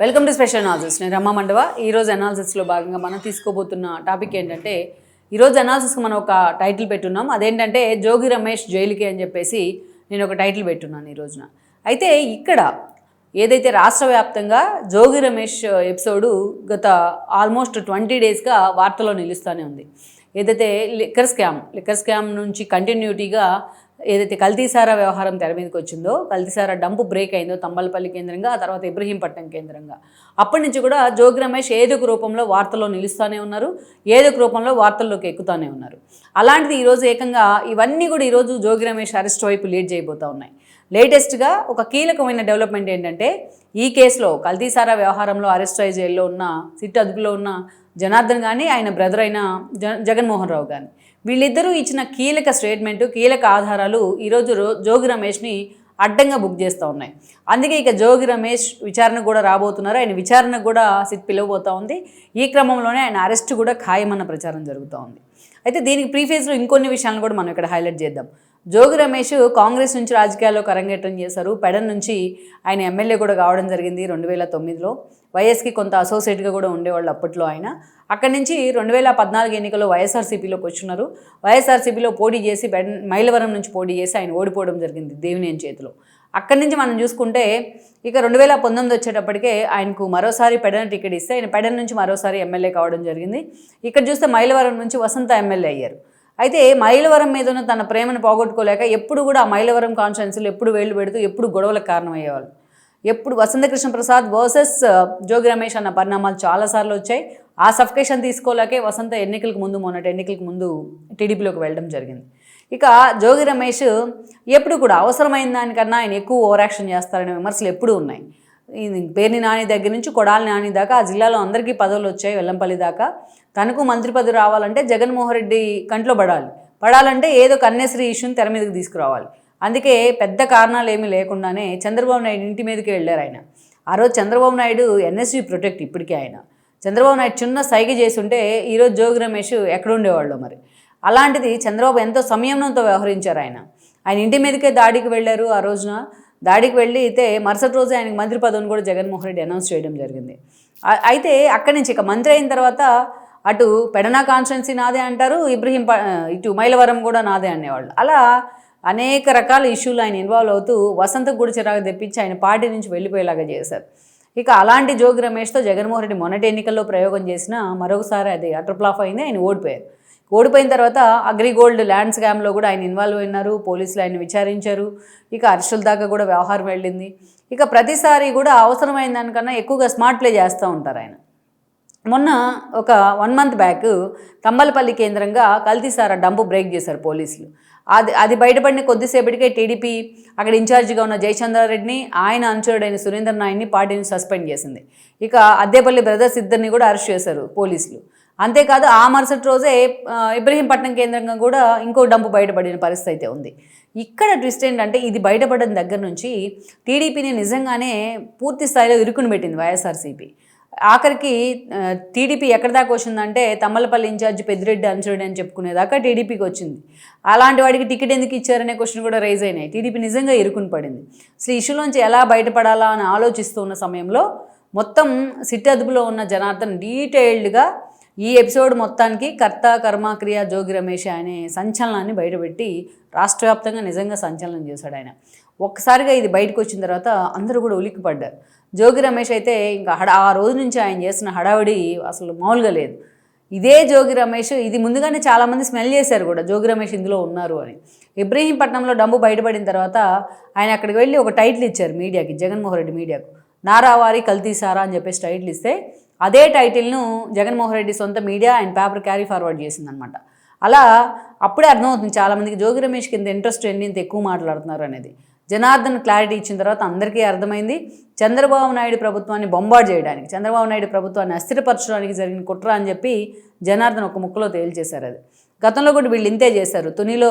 Welcome to special analysis. నేను రమ్మ మండవ. ఈరోజు అనాలిసిస్లో భాగంగా మనం తీసుకోబోతున్న టాపిక్ ఏంటంటే ఈరోజు అనాలిసిస్కి మనం ఒక టైటిల్ పెట్టున్నాం. అదేంటంటే జోగి రమేష్ జైలుకి అని చెప్పేసి నేను ఒక టైటిల్ పెట్టున్నాను ఈ రోజున. అయితే ఇక్కడ ఏదైతే రాష్ట్ర వ్యాప్తంగా జోగి రమేష్ ఎపిసోడు గత ఆల్మోస్ట్ ట్వంటీ డేస్గా వార్తలో నిలుస్తూనే ఉంది. ఏదైతే లిక్కర్ స్కామ్ లిక్కర్ స్కామ్ నుంచి కంటిన్యూటీగా ఏదైతే కల్తీసారా వ్యవహారం తెర మీదకి వచ్చిందో కల్తీసారా డంపు బ్రేక్ అయిందో తంబలపల్లి కేంద్రంగా ఆ తర్వాత ఇబ్రహీంపట్నం కేంద్రంగా. అప్పటి నుంచి కూడా జోగి రమేష్ ఏదో ఒక రూపంలో వార్తల్లో నిలుస్తూనే ఉన్నారు ఏదో ఒక రూపంలో వార్తల్లోకి ఎక్కుతూనే ఉన్నారు. అలాంటిది ఈరోజు ఏకంగా ఇవన్నీ కూడా ఈరోజు జోగి రమేష్ అరెస్ట్ వైపు లీడ్ చేయబోతూ ఉన్నాయి. లేటెస్ట్గా ఒక కీలకమైన డెవలప్మెంట్ ఏంటంటే ఈ కేసులో కల్తీసారా వ్యవహారంలో అరెస్ట్ అయ్యి జైల్లో ఉన్న సిట్ అదుపులో ఉన్న జనార్దన్ కానీ ఆయన బ్రదర్ అయిన జ జగన్మోహన్ రావు కానీ వీళ్ళిద్దరూ ఇచ్చిన కీలక స్టేట్మెంట్ కీలక ఆధారాలు ఈరోజు జోగి రమేష్ని అడ్డంగా బుక్ చేస్తూ ఉన్నాయి. అందుకే ఇక జోగి రమేష్ విచారణ కూడా రాబోతున్నారు. ఆయన విచారణ కూడా సిట్ పిలవబోతూ ఉంది. ఈ క్రమంలోనే ఆయన అరెస్ట్ కూడా ఖాయమన్న ప్రచారం జరుగుతూ ఉంది. అయితే దీనికి ప్రీఫేస్లో ఇంకొన్ని విషయాలను కూడా మనం ఇక్కడ హైలైట్ చేద్దాం. జోగి రమేష్ కాంగ్రెస్ నుంచి రాజకీయాల్లో కరంగేట్రం చేశారు. పెడన్ నుంచి ఆయన ఎమ్మెల్యే కూడా కావడం జరిగింది రెండు వేల తొమ్మిదిలో. వైఎస్కి కొంత అసోసియేట్గా కూడా ఉండేవాళ్ళు అప్పట్లో ఆయన. అక్కడి నుంచి రెండు వేల పద్నాలుగు ఎన్నికల్లో వైఎస్ఆర్సీపీలోకి వచ్చినారు. వైఎస్ఆర్సీపీలో పోటీ చేసి బెడ్ మైలవరం నుంచి పోటీ చేసి ఆయన ఓడిపోవడం జరిగింది దేవినేని చేతిలో. అక్కడి నుంచి మనం చూసుకుంటే ఇక రెండు వేల పంతొమ్మిది వచ్చేటప్పటికే ఆయనకు మరోసారి పెడన టికెట్ ఇస్తే ఆయన పెడన నుంచి మరోసారి ఎమ్మెల్యే కావడం జరిగింది. ఇక్కడ చూస్తే మైలవరం నుంచి వసంత ఎమ్మెల్యే అయ్యారు. అయితే మైలవరం మీద ఉన్న తన ప్రేమను పోగొట్టుకోలేక ఎప్పుడు కూడా ఆ మైలవరం కాన్స్టిట్యున్సీలో ఎప్పుడు వేళ్ళు పెడుతూ ఎప్పుడు గొడవలకు కారణమయ్యేవాళ్ళు. ఎప్పుడు వసంతకృష్ణ ప్రసాద్ వర్సెస్ జోగి రమేష్ అన్న పరిణామాలు చాలాసార్లు వచ్చాయి. ఆ సఫికేషన్ తీసుకోలేకే వసంత ఎన్నికలకు ముందు మొన్నటి ఎన్నికలకు ముందు టీడీపీలోకి వెళ్ళడం జరిగింది. ఇక జోగి రమేష్ ఎప్పుడు కూడా అవసరమైన దానికన్నా ఆయన ఎక్కువ ఓవర్ యాక్షన్ చేస్తారనే విమర్శలు ఎప్పుడూ ఉన్నాయి. పేర్ని నాని దగ్గర నుంచి కొడాలి నాని దాకా ఆ జిల్లాలో అందరికీ పదవులు వచ్చాయి వెల్లంపల్లి దాకా. తనకు మంత్రి పదవి రావాలంటే జగన్మోహన్ రెడ్డి కంట్లో పడాలి. పడాలంటే ఏదో కన్యాశ్రీ ఇష్యూని తెర మీదకి తీసుకురావాలి. అందుకే పెద్ద కారణాలు ఏమీ లేకుండానే చంద్రబాబు నాయుడు ఇంటి మీదకి వెళ్ళారు ఆయన. ఆ రోజు చంద్రబాబు నాయుడు ఎన్ఎస్వి ప్రొటెక్ట్ ఇప్పటికే ఆయన. చంద్రబాబు నాయుడు చిన్న సైగ చేస్తుంటే ఈరోజు జోగి రమేష్ ఎక్కడుండేవాళ్ళు మరి? అలాంటిది చంద్రబాబు ఎంతో సంయమనంతో వ్యవహరించారు ఆయన. ఆయన ఇంటి మీదకే దాడికి వెళ్ళారు ఆ రోజున. దాడికి వెళ్ళి అయితే మరుసటి రోజు ఆయనకు మంత్రి పదవిని కూడా జగన్మోహన్ రెడ్డి అనౌన్స్ చేయడం జరిగింది. అయితే అక్కడి నుంచి ఇక మంత్రి అయిన తర్వాత అటు పెడనా కాన్స్టిట్యున్సీ నాదే అంటారు ఇబ్రహీం ఇటు మైలవరం కూడా నాదే అనేవాళ్ళు. అలా అనేక రకాల ఇష్యూలు ఆయన ఇన్వాల్వ్ అవుతూ వసంతకు కూడా చిరాకు తెప్పించి ఆయన పార్టీ నుంచి వెళ్ళిపోయేలాగా చేశారు. ఇక అలాంటి జోగి రమేష్తో జగన్మోహన్ రెడ్డి మొన్నటి ఎన్నికల్లో ప్రయోగం చేసిన మరొకసారి అది అటర్ప్లాఫ్ అయింది ఆయన ఓడిపోయారు. ఓడిపోయిన తర్వాత అగ్రిగోల్డ్ ల్యాండ్ స్కామ్లో కూడా ఆయన ఇన్వాల్వ్ అయినారు. పోలీసులు ఆయన విచారించారు. ఇక అరెస్టుల దాకా కూడా వ్యవహారం వెళ్ళింది. ఇక ప్రతిసారి కూడా అవసరమైన దానికన్నా ఎక్కువగా స్మార్ట్ ప్లే చేస్తూ ఉంటారు ఆయన. మొన్న ఒక వన్ మంత్ బ్యాక్ తంబలపల్లి కేంద్రంగా కల్తీసారా డంపు బ్రేక్ చేశారు పోలీసులు. అది అది బయటపడిన కొద్దిసేపటికే టీడీపీ అక్కడ ఇన్ఛార్జిగా ఉన్న జయచంద్రారెడ్డిని ఆయన అనుచరుడైన సురేందర్ నాయన్ని పార్టీని సస్పెండ్ చేసింది. ఇక అద్దేపల్లి బ్రదర్స్ ఇద్దరిని కూడా అరెస్ట్ చేశారు పోలీసులు. అంతేకాదు ఆ మరుసటి రోజే ఇబ్రహీంపట్నం కేంద్రంగా కూడా ఇంకో డంపు బయటపడిన పరిస్థితి అయితే ఉంది. ఇక్కడ ట్విస్ట్ ఏంటంటే ఇది బయటపడిన దగ్గర నుంచి టీడీపీని నిజంగానే పూర్తి స్థాయిలో ఇరుకుని పెట్టింది వైఎస్ఆర్సీపీ. ఆఖరికి టీడీపీ ఎక్కడి దాకా వచ్చిందంటే తమ్మలపల్లి ఇన్ఛార్జ్ పెద్దిరెడ్డి అనుచరుడు అని చెప్పుకునేదాకా టీడీపీకి వచ్చింది. అలాంటి వాడికి టికెట్ ఎందుకు ఇచ్చారనే క్వశ్చన్ కూడా రైజ్ అయినాయి. టీడీపీ నిజంగా ఇరుకుని పడింది. అసలు ఇష్యూలోంచి ఎలా బయటపడాలా అని ఆలోచిస్తూ ఉన్న సమయంలో మొత్తం సిట్ అదుపులో ఉన్న జనార్దన్ డీటెయిల్డ్గా ఈ ఎపిసోడ్ మొత్తానికి కర్త కర్మ క్రియ జోగి రమేష్ అనే సంచలనాన్ని బయటపెట్టి రాష్ట్ర వ్యాప్తంగా నిజంగా సంచలనం చేశాడు ఆయన. ఒక్కసారిగా ఇది బయటకు వచ్చిన తర్వాత అందరూ కూడా ఉలిక్కిపడ్డారు. జోగి రమేష్ అయితే ఇంకా హడా ఆ రోజు నుంచి ఆయన చేసిన హడావిడి అసలు మామూలుగా లేదు. ఇదే జోగి రమేష్ ఇది ముందుగానే చాలామంది స్మెల్ చేశారు కూడా జోగి రమేష్ ఇందులో ఉన్నారు అని. ఇబ్రహీంపట్నంలో డబ్బు బయటపడిన తర్వాత ఆయన అక్కడికి వెళ్ళి ఒక టైటిల్ ఇచ్చారు మీడియాకి జగన్మోహన్ రెడ్డి మీడియాకు. నారావారి కల్తీసారా అని చెప్పేసి టైటిల్ ఇస్తే అదే టైటిల్ను జగన్మోహన్ రెడ్డి సొంత media and paper carry forward చేసిందనమాట అలా అప్పుడే అర్థమవుతుంది చాలామందికి జోగి రమేష్కి ఇంత ఇంట్రెస్ట్ ఏంటి ఇంత ఎక్కువ మాట్లాడుతున్నారు అనేది. జనార్దన్ క్లారిటీ ఇచ్చిన తర్వాత అందరికీ అర్థమైంది చంద్రబాబు నాయుడు ప్రభుత్వాన్ని బొంబార్డ్ చేయడానికి చంద్రబాబు నాయుడు ప్రభుత్వాన్ని అస్థిరపరచడానికి జరిగిన కుట్ర అని చెప్పి జనార్దన్ ఒక ముక్కలో తేల్చేశారు అది. గతంలో కూడా వీళ్ళు ఇంతే చేశారు. తునిలో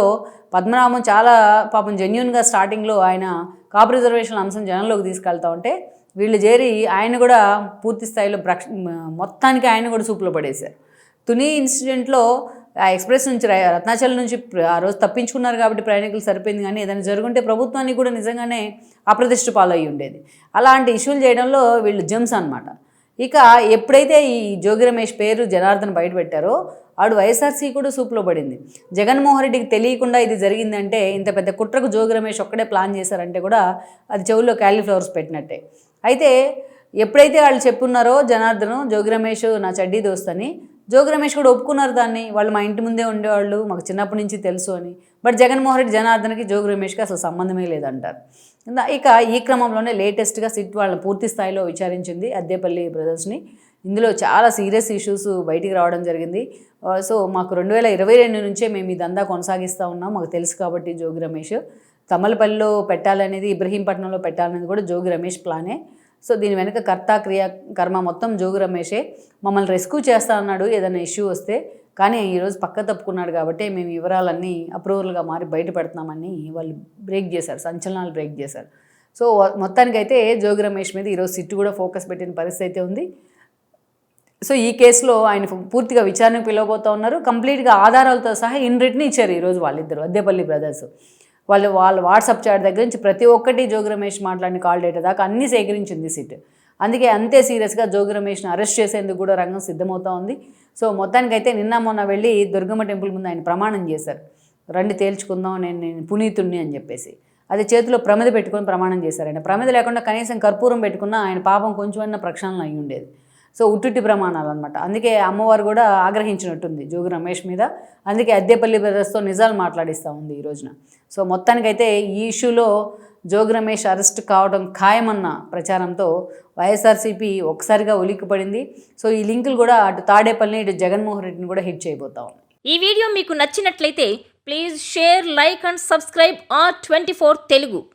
పద్మనాభం చాలా పాపం జెన్యున్గా స్టార్టింగ్లో ఆయన కాపు రిజర్వేషన్ అంశం జనంలోకి తీసుకెళ్తా ఉంటే వీళ్ళు చేరి ఆయన కూడా పూర్తి స్థాయిలో ప్రక్ష మొత్తానికి ఆయన కూడా సూపులో పడేశారు. తుని ఇన్సిడెంట్లో ఆ ఎక్స్ప్రెస్ నుంచి రత్నాచలం నుంచి ఆ రోజు తప్పించుకున్నారు కాబట్టి ప్రయాణికులు సరిపోయింది కానీ ఏదైనా జరుగుంటే ప్రభుత్వానికి కూడా నిజంగానే అప్రతిష్ట పాలయ్యి ఉండేది. అలాంటి ఇష్యూలు చేయడంలో వీళ్ళు జెమ్స్ అనమాట ఇక ఎప్పుడైతే ఈ జోగి రమేష్ పేరు జనార్దన్ బయటపెట్టారో ఆడు వైఎస్ఆర్సీ కూడా సూపులో పడింది. జగన్మోహన్ రెడ్డికి తెలియకుండా ఇది జరిగిందంటే ఇంత పెద్ద కుట్రకు జోగి రమేష్ ఒక్కడే ప్లాన్ చేశారంటే కూడా అది చెవుల్లో క్యాలీఫ్లవర్స్ పెట్టినట్టే. అయితే ఎప్పుడైతే వాళ్ళు చెప్పున్నారో జనార్దన్ జోగి రమేష్ నా చడ్డీ దోస్తని జోగి రమేష్ కూడా ఒప్పుకున్నారు దాన్ని. వాళ్ళు మా ఇంటి ముందే ఉండేవాళ్ళు మాకు చిన్నప్పటి నుంచి తెలుసు అని. బట్ జగన్మోహన్ రెడ్డి జనార్దన్కి జోగి రమేష్కి అసలు సంబంధమే లేదంటారు. ఇక ఈ క్రమంలోనే లేటెస్ట్గా సిట్ వాళ్ళని పూర్తి స్థాయిలో విచారించింది అద్దేపల్లి బ్రదర్స్ని. ఇందులో చాలా సీరియస్ ఇష్యూస్ బయటికి రావడం జరిగింది. సో మాకు రెండు వేల ఇరవై రెండు నుంచే మేము ఈ దందా కొనసాగిస్తూ ఉన్నాం. మాకు తెలుసు కాబట్టి జోగి రమేష్. తమలపల్లిలో పెట్టాలనేది ఇబ్రహీంపట్నంలో పెట్టాలనేది కూడా జోగి రమేష్ ప్లానే. సో దీని వెనుక కర్త క్రియ కర్మ మొత్తం జోగి రమేషే. మమ్మల్ని రెస్క్యూ చేస్తా అన్నాడు ఏదైనా ఇష్యూ వస్తే. కానీ ఈరోజు పక్క తప్పుకున్నాడు కాబట్టి మేము వివరాలన్నీ అప్రూవల్గా మారి బయటపెడుతున్నామని వాళ్ళు బ్రేక్ చేశారు సంచలనాలు బ్రేక్ చేశారు. సో మొత్తానికైతే జోగి రమేష్ మీద ఈరోజు సిట్టు కూడా ఫోకస్ పెట్టిన పరిస్థితి అయితే ఉంది. సో ఈ కేసులో ఆయన పూర్తిగా విచారణకు పిలవబోతూ ఉన్నారు. కంప్లీట్గా ఆధారాలతో సహా ఇన్ రిటర్న్ ఇచ్చారు ఈరోజు వాళ్ళిద్దరు అద్దెపల్లి బ్రదర్స్. వాళ్ళు వాళ్ళ వాట్సాప్ చాట్ దగ్గర నుంచి ప్రతి ఒక్కటి జోగి రమేష్ మాట్లాడిన కాల్ డేటా దాకా అన్నీ సేకరించింది సిట్. అందుకే అంతే సీరియస్గా జోగి రమేష్ని అరెస్ట్ చేసేందుకు కూడా రంగం సిద్ధమవుతా ఉంది. సో మొత్తానికైతే నిన్న మొన్న వెళ్ళి దుర్గమ్మ టెంపుల్ ముందు ఆయన ప్రమాణం చేశారు. రండి తేల్చుకుందాం నేను నేను పునీతుణ్ణి అని చెప్పేసి. అది చేతిలో ప్రమిద పెట్టుకొని ప్రమాణం చేశారు ఆయన. ప్రమిద లేకుండా కనీసం కర్పూరం పెట్టుకున్నా ఆయన పాపం కొంచెమైనా ప్రక్షాళన అయి ఉండేది. సో ఉట్టుట్టి ప్రమాణాలు అనమాట అందుకే అమ్మవారు కూడా ఆగ్రహించినట్టుంది జోగి రమేష్ మీద. అందుకే అద్దెపల్లి బ్రదర్స్తో నిజాలు మాట్లాడిస్తూ ఉంది ఈ రోజున. సో మొత్తానికైతే ఈ ఇష్యూలో జోగి రమేష్ అరెస్ట్ కావడం ఖాయమన్న ప్రచారంతో వైఎస్ఆర్సీపీ ఒకసారిగా ఉలిక్కిపడింది. సో ఈ లింకులు కూడా అటు తాడేపల్లిని ఇటు జగన్మోహన్ రెడ్డిని కూడా హిట్ చేయబోతా ఈ వీడియో మీకు నచ్చినట్లయితే please share like and subscribe R twenty four Telugu.